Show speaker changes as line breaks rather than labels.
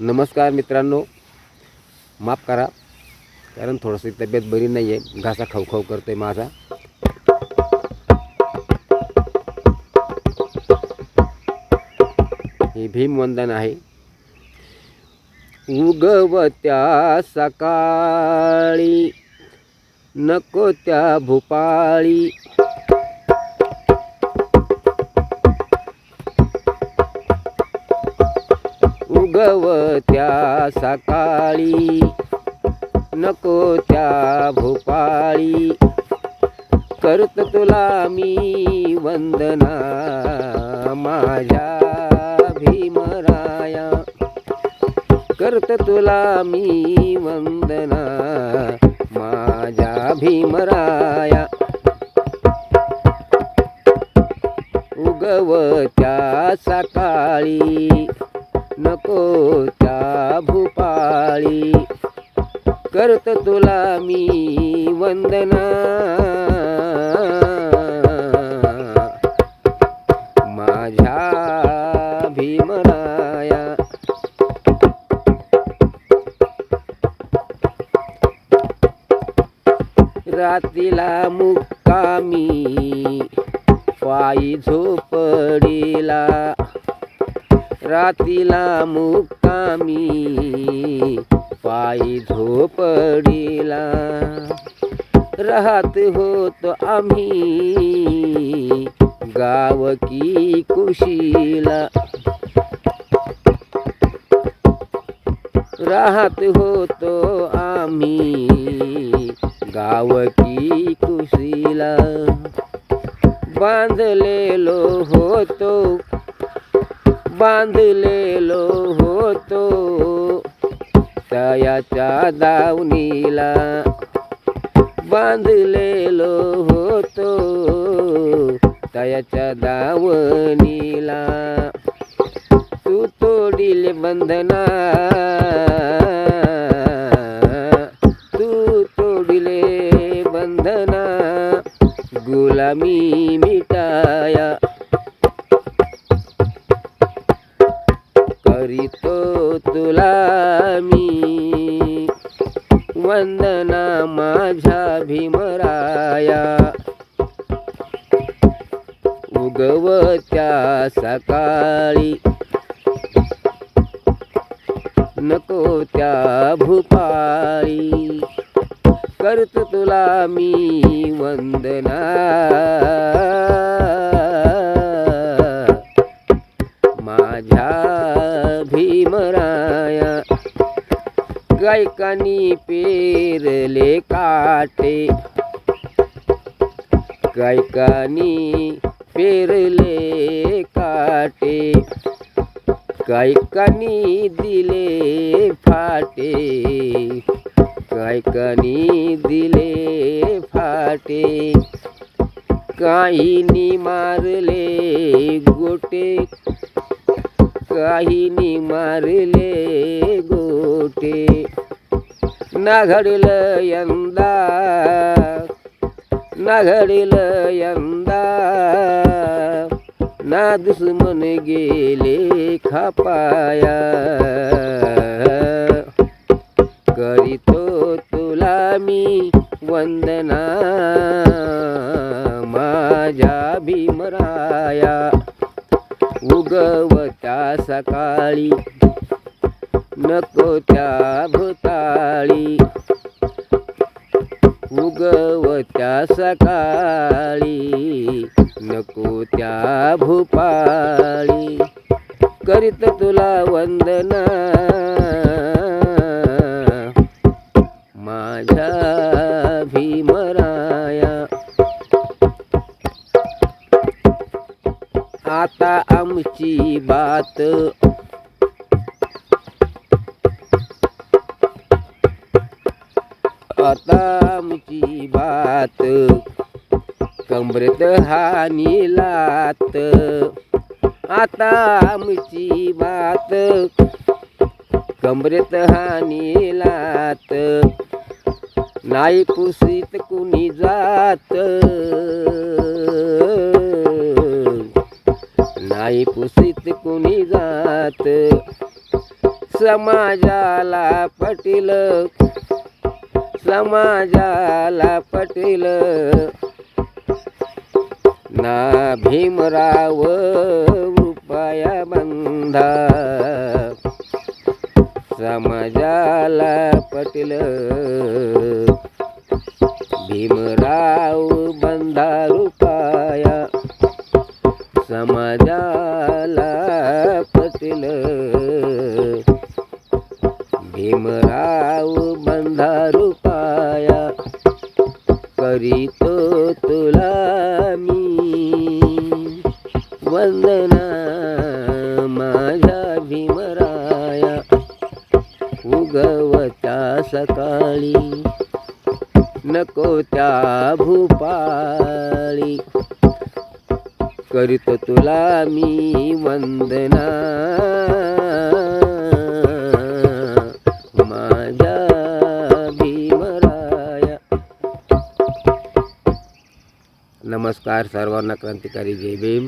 नमस्कार मित्रांनो. माफ करा कारण थोडंसं तब्येत बरी नाही आहे घासा खाऊ करतो आहे माझा. हे भीमवंदन आहे. उगवत्या सकाळी नको त्या भूपाळी. उगवत्या सकाळी नको त्या भोपाळी. करत तुला मी वंदना माझ्या भीमराया. करत तुला मी वंदना माझ्या भीमराया. उगवत्या सकाळी नको त्या भूपाळी. करत तुला मी वंदना. माझ्या भीमराया. रात्रीला मुक्कामी. पायी झोपडीला. रात्रीला मुक्कामी पायी झोपडीला. राहत होतो आम्ही गावकी कुशीला. राहत होतो आम्ही गावकी कुशीला. बांधलेलो होतो बांधलेलो होतो. तयाच्या दावणीला बांधलेलो होतो. तयाच्या दावणीला तू तोडील बंधना तू तोडिले बंधना गुलामी तुला मी. वंदना माझ्या भीमराया. उगवत्या सकाळी. नको त्या भूपाळी. करत तुला मी वंदना. माझ्या भीमरा गायकानी पेरले काटे. गायकानी पेरले काटे. गायकानी दिले फाटे. गायकानी दिले फाटे. काहीनी मारले गोटे काहीनी मारले गोटे. ना घडलं यंदा ना घडलं यंदा. ना दुश्मन गेले खापाया. करीतो तुला मी वंदना माझ्या भीमराया. उगवत्या सकाळी. नको त्या भूताळी. उगवत्या सकाळी. नको त्या भूपाळी. करीत तुला वंदना. ची बात. आता आमची बात. कमरेत हानी लात. आता आमची बात. कमरेत हानी लात. नाही पुसीत कुणी जात. नाही पुसित कुणी जात. समाजाला पटील. समाजाला पटील. ना भीमराव रुपया बंधा. समाजाला पटील. भीमराव बंधा पाया करीतो तुला मी. वंदना माझ्या भीमराया उगवत्या सकाळी. नको त्या भूपाळी. करीतो तुला मी वंदना. નમસ્કાર સર્વના ક્રાંતિકારી જય ભીમ.